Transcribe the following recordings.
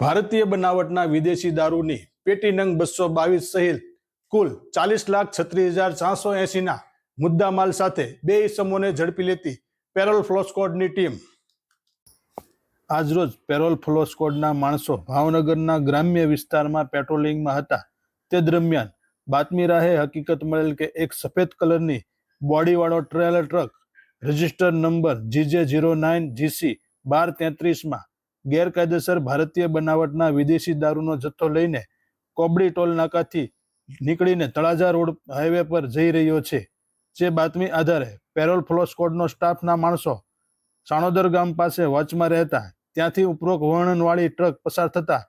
ભારતીય બનાવટના વિદેશી દારૂની પેટી નંગ બસો બાવીસ સહિત કુલ ચાલીસ લાખ છત્રીસ હજાર ચારસો એસીના મુદ્દામાલ સાથે બે ઇસમોને ઝડપી લેતી પેરોલ ફ્લોસ્કોડની ટીમ. આજરોજ પેરોલ ફ્લોસ્કોડના માણસો ભાવનગરના ગ્રામ્ય વિસ્તારમાં પેટ્રોલિંગમાં હતા. તે દરમિયાન બાતમી રાહે હકીકત મળેલ કે એક સફેદ કલરની બોડીવાળો trailer truck register number GJ zero nine GC બાર તેત્રીસમાં ગેરકાયદેસર ભારતીય બનાવટના વિદેશી દારૂનો જથ્થો લઈને કોબડી ટોલ નાકાથી નીકળીને તળાજા રોડ હાઈવે પર જઈ રહ્યો છે. જે બાતમી આધારે પેરોલ ફ્લો સ્કોડનો સ્ટાફના માણસો સાણોદર ગામ પાસે વોચમાં રહેતા ત્યાંથી ઉપરોક્ત વર્ણનવાળી ટ્રક પસાર થતા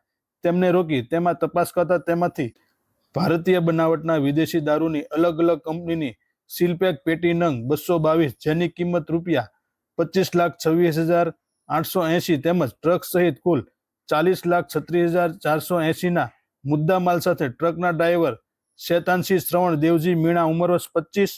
તેમને રોકી તેમાં તપાસ કરતા તેમાંથી ભારતીય બનાવટના વિદેશી દારૂની અલગ અલગ કંપનીની સીલપેક પેટી નંગ બસો બાવીસ જેની કિંમત રૂપિયા પચીસ લાખ છવ્વીસ હજાર આઠસો એંશી તેમજ ટ્રક સહિત કુલ ચાલીસ લાખ છત્રીસ હજાર ચારસો એંશીના મુદ્દામાલ સાથે ટ્રકના ડ્રાઈવર શેતાનસિંહ શ્રવણ દેવજી મીણા ઉંમર વર્ષ પચીસ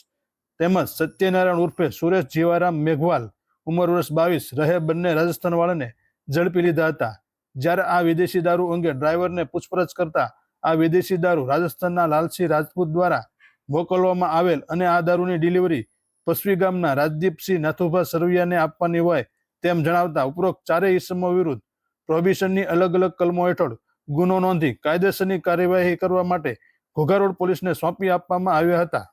તેમજ સત્યનારાયણ ઉર્ફે સુરેશ જીવારામ મેઘવાલ ઉંમર વર્ષ બાવીસ રહે બંને રાજસ્થાનવાળાને ઝડપી લીધા હતા. જ્યારે આ વિદેશી દારૂ અંગે ડ્રાઈવરને પૂછપરછ કરતા આ વિદેશી દારૂ રાજસ્થાનના લાલસિંહ રાજપૂત દ્વારા મોકલવામાં આવેલ અને આ દારૂની ડિલિવરી પસવી ગામના રાજદીપસિંહ નાથુભા સરવૈયાને આપવાની હોય તેમ જણાવતા ઉપરોક્ત ચારેય ઇસમો વિરુદ્ધ પ્રોહિબિશનની અલગ અલગ કલમો હેઠળ ગુનો નોંધી કાયદેસરની કાર્યવાહી કરવા માટે ઘોઘારોડ પોલીસને સોંપી આપવામાં આવ્યા હતા.